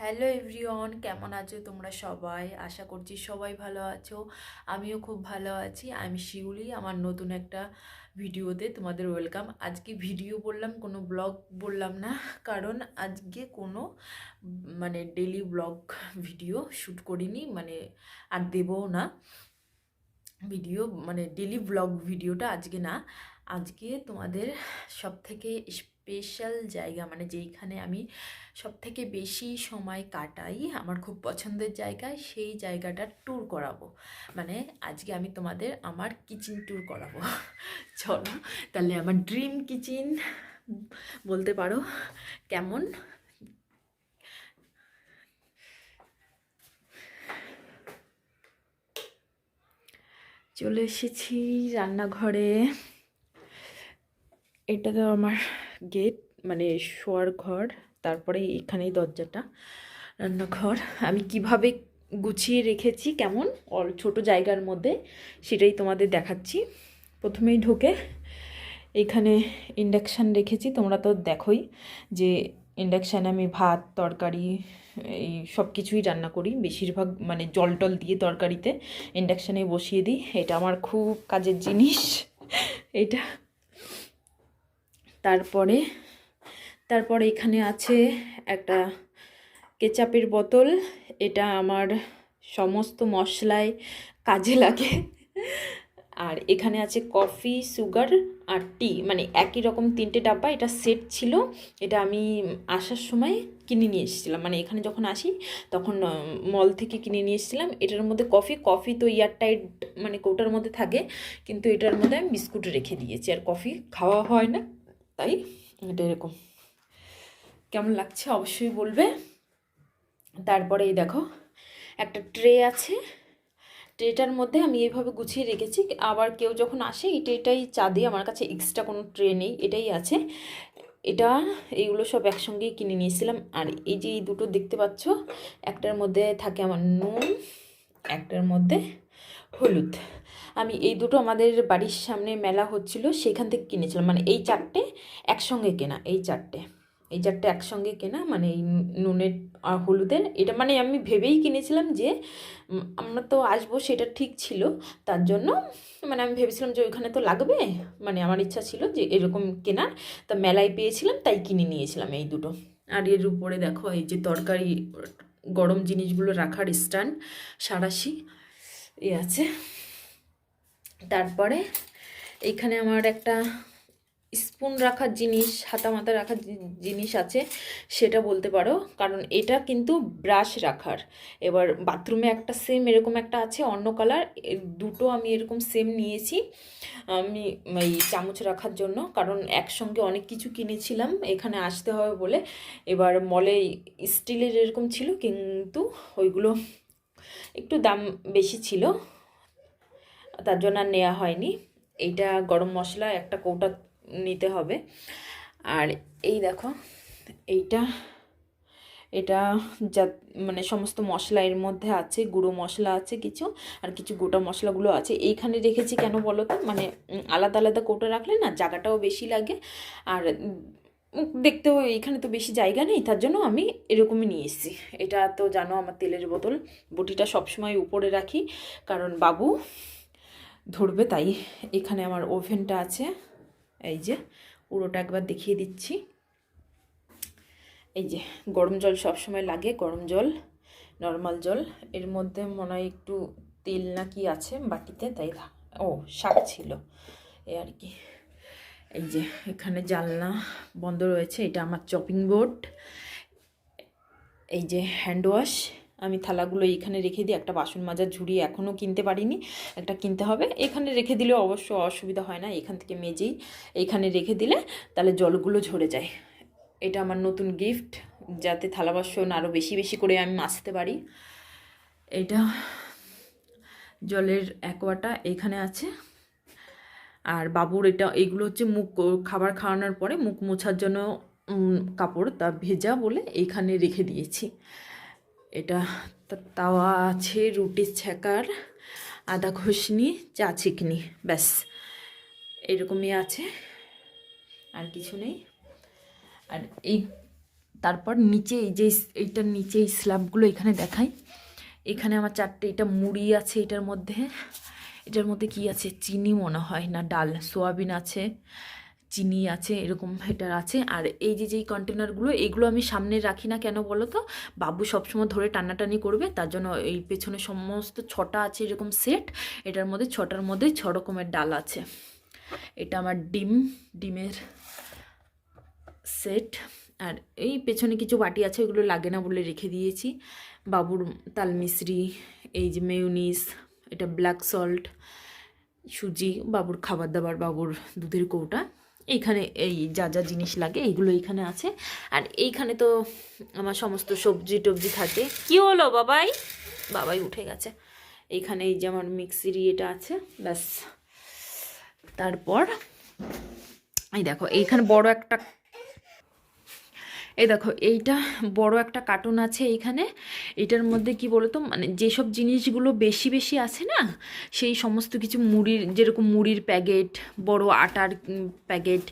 Hello everyone কেমন আছো তোমরা সবাই? আশা করছি সবাই ভালো আছো। আমিও খুব ভালো আছি। আমি শিউলি আমার নতুন একটা ভিডিওতে তোমাদের ওয়েলকাম আজকে ভিডিও বললাম, কোনো ব্লগ বললাম না, কারণ আজকে কোনো মানে ডেলি ব্লগ ভিডিও শ্যুট করিনি মানে আর দেবও না। ভিডিও মানে ডেলি ব্লগ ভিডিওটা আজকে না। আজকে তোমাদের সব থেকে স্পেশাল জায়গা মানে যেইখানে আমি সব থেকে বেশি সময় কাটাই, আমার খুব পছন্দের জায়গা সেই জায়গাটার ট্যুর করাবো। মানে আজকে আমি তোমাদের আমার কিচেন ট্যুর করাবো। চলো, তাহলে আমার ড্রিম কিচেন বলতে পারো কেমন? চলে এসেছি রান্নাঘরে। এটা তো আমার গেট মানে শোয়ার ঘর, তারপরে এখানেই দরজাটা, রান্নাঘর। আমি কীভাবে গুছিয়ে রেখেছি, কেমন অল ছোট জায়গার মধ্যে, সেটাই তোমাদের দেখাচ্ছি। প্রথমেই ঢুকে, এখানে ইন্ডাকশান রেখেছি। তোমরা তো দেখোই যে ইন্ডাকশানে আমি ভাত, তরকারি, এই সব কিছুই রান্না করি। বেশিরভাগ মানে জল টল দিয়ে তরকারিতে ইন্ডাকশানে বসিয়ে দিই। এটা আমার খুব কাজের জিনিস। এটা তারপরে তারপরে এখানে আছে একটা কেচাপের বোতল। এটা আমার সমস্ত মশলায় কাজে লাগে। আর এখানে আছে কফি, সুগার আর টি। মানে একই রকম তিনটে ডাব্বা। এটা সেট ছিল। এটা আমি আসার সময় কিনে নিয়ে এসেছিলাম। মানে এখানে যখন আসি, তখন মল থেকে কিনে নিয়ে এসেছিলাম। এটার মধ্যে কফি কফি তো এয়ারটাইট মানে কৌটার মধ্যে থাকে। কিন্তু এটার মধ্যে আমি বিস্কুট রেখে দিয়েছি। আর কফি খাওয়া হয় না। তাই? এটা এরকম। কেমন লাগছে? অবশ্যই বলবে। তারপরে এই দেখো, একটা ট্রে আছে। ট্রেটার মধ্যে আমি এইভাবে গুছিয়ে রেখেছি। আবার কেউ যখন আসে, এই ট্রেটাই চা দিয়ে আমার কাছে এক্সট্রা কোনো ট্রে নেই, এটাই আছে। এটা, এইগুলো সব একসঙ্গেই কিনে নিয়েছিলাম। আর এই যে এই দুটো দেখতে পাচ্ছ, একটার মধ্যে থাকে আমার নুন, একটার মধ্যে হলুদ। আমি এই দুটো আমাদের বাড়ির সামনে মেলা হচ্ছিল সেখান থেকে কিনেছিলাম। মানে এই চারটে একসঙ্গে কেনা, এই চারটে। এই চারটে একসঙ্গে কেনা মানে এই নুনের আর হলুদের। এটা মানে আমি ভেবেই কিনেছিলাম যে আমরা তো আসব, সেটা ঠিক ছিল। তার জন্য মানে আমি ভেবেছিলাম যে ওইখানে তো লাগবে। মানে আমার ইচ্ছা ছিল যে এরকম কেনার। তা মেলায় পেয়েছিলাম, তাই কিনে নিয়েছিলাম এই দুটো। আর এর উপরে দেখো, এই যে তরকারি, গরম জিনিসগুলো রাখার স্ট্যান্ড, সারাশি, এ আছে। তারপরে এইখানে আমার একটা স্পুন রাখার জিনিস, হাতা মাথা রাখার জিনিস আছে, সেটা বলতে পারো। কারণ এটা কিন্তু ব্রাশ রাখার। এবার বাথরুমে একটা সেম এরকম একটা আছে, অন্য কালার দুটো আমি এরকম সেম নিয়েছি, আমি এই চামচ রাখার জন্য। কারণ একসঙ্গে অনেক কিছু কিনেছিলাম, এখানে আসতে হবে বলে। এবার মলে স্টিলের এরকম ছিল, কিন্তু ওইগুলো একটু দাম বেশি ছিল। তার জন্য আর নেওয়া হয়নি। এইটা গরম মশলা, একটা কৌটা নিতে হবে। আর এই দেখো, এইটা, এটা যা মানে সমস্ত মশলা এর মধ্যে আছে, গুঁড়ো মশলা আছে কিছু, আর কিছু গোটা মশলাগুলো আছে। এইখানে রেখেছি কেন বলো তো? মানে আলাদা আলাদা কৌটা রাখলে না জায়গাটাও বেশি লাগে। আর দেখতেও এইখানে তো বেশি জায়গা নেই, তার জন্য আমি এরকমই নিয়ে এসেছি। এটা তো জানো আমার তেলের বোতল। বটিটা সবসময় উপরে রাখি। কারণ বাবু ধরবে, তাই এখানে আমার ওভেনটা আছে। এই যে, পুরোটা একবার দেখিয়ে দিচ্ছি। এই যে, গরম জল সব সময় লাগে, গরম জল, নর্মাল জল। এর মধ্যে মনে হয় একটু তেল না কি আছে বাটিতে, তাই ও, শাক ছিল। এই আর কি। এই যে, এখানে জানলা বন্ধ রয়েছে, এটা আমার চপিং বোর্ড। এই যে, হ্যান্ড ওয়াশ। আমি থালাগুলো এখানে রেখে দিই একটা বাসন মাজার ঝুড়ি এখনও কিনতে পারিনি, একটা কিনতে হবে। এখানে রেখে দিলে অবশ্য অসুবিধা হয় না, এখান থেকে মেজেই এইখানে রেখে দিলে তাহলে জলগুলো ঝরে যায়। এটা আমার নতুন গিফট যাতে থালা বাসন আরও বেশি বেশি করে আমি মাজতে পারি। এটা জলের অ্যাকোয়াটা এখানে আছে। আর বাবুর এটা, এগুলো হচ্ছে মুখ, খাবার খাওয়ানোর পরে মুখ মোছার জন্য কাপড় তা ভেজা বলে এইখানে রেখে দিয়েছি। এটা তাওয়া আছে রুটির ছ্যাঁকার আদা ঘষনি চা চিকনি ব্যাস। এরকমই আছে, আর কিছু নেই। আর এই, তারপর নিচে এই যে এইটার নিচে এই স্ল্যাবগুলো এখানে দেখাই। এখানে আমার চারটে, এটা মুড়ি আছে এটার মধ্যে। এটার মধ্যে কি আছে? চিনি মনে হয় না, ডাল। সোয়াবিন আছে। চিনি আছে, এরকম এটার আছে। আর এই যে, যেই কন্টেনারগুলো এগুলো আমি সামনে রাখি না কেন বলো তো বাবু সবসময় ধরে টানাটানি করবে, তার জন্য এই পেছনে সমস্ত ছটা আছে এরকম সেট এটার মধ্যে ছটার মধ্যে ছ রকমের ডাল আছে। এটা আমার ডিম, ডিমের সেট আর এই পেছনে কিছু বাটি আছে, ওগুলো লাগে না বলে রেখে দিয়েছি। বাবুর তাল মিশ্রি এই যে মেয়োনিস এটা ব্ল্যাক সল্ট সুজি, বাবুর খাবার দাবার বাবুর দুধের কৌটা। এইখানে এই যা যা জিনিস লাগে, এইগুলো এইখানে আছে। আর এইখানে তো আমার সমস্ত সবজি টবজি থাকে। কি হলো বাবাই? বাবাই উঠে গেছে। এইখানে এই যে আমার মিক্সির ইয়েটা আছে, ব্যাস। তারপর, এই দেখো, এইখানে বড় একটা এই দেখো, এইটা বড় একটা কার্টুন আছে এইখানে। এটার মধ্যে কি বলতো মানে যেসব জিনিসগুলো বেশি বেশি আছে না, সেই সমস্ত কিছু মুড়ির, যেরকম মুড়ির প্যাকেট, বড় আটার প্যাকেট,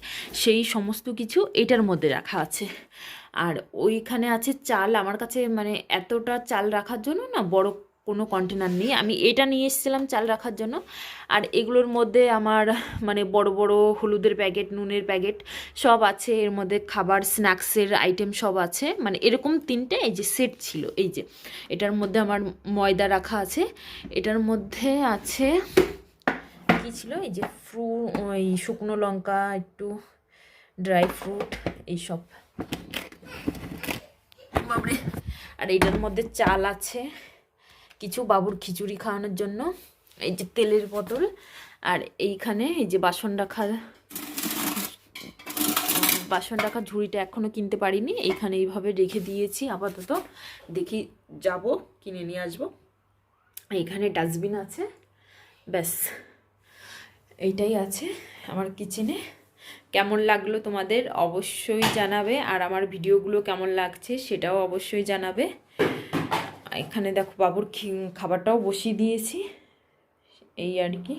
সেই সমস্ত কিছু এটার মধ্যে রাখা আছে। আর ওইখানে আছে চাল, আমার কাছে মানে এতটা চাল রাখার জন্য না, বড় কোনো কন্টেনার নেই। আমি এটা নিয়ে এসেছিলাম চাল রাখার জন্য। আর এগুলোর মধ্যে আমার মানে বড় বড় হলুদের প্যাকেট, নুনের প্যাকেট সব আছে। এর মধ্যে খাবার, স্ন্যাক্সের আইটেম সব আছে। মানে এরকম তিনটে, এই যে সেট ছিল, এই যে। এটার মধ্যে আমার ময়দা রাখা আছে। এটার মধ্যে আছে, কি ছিল? এই যে ফ্রু, ওই শুকনো লঙ্কা, একটু ড্রাই ফ্রুট এইসব আর এইটার মধ্যে চাল আছে। কিছু বাবুর খিচুড়ি খাওয়ানোর জন্য, এই যে তেলের বোতল আর এইখানে এই যে বাসন রাখা, বাসন রাখার ঝুড়িটা এখনও কিনতে পারিনি, এইখানে এইভাবে রেখে দিয়েছি, আপাতত দেখি যাব, কিনে নিয়ে আসব। এইখানে ডাস্টবিন আছে, ব্যাস, এইটাই আছে আমার কিচেনে। কেমন লাগল তোমাদের? অবশ্যই জানাবে, আর আমার ভিডিওগুলো কেমন লাগছে সেটাও অবশ্যই জানাবে। এখানে দেখো বাবুর খাবারটাও বসিয়ে দিয়েছি। এই আর কি।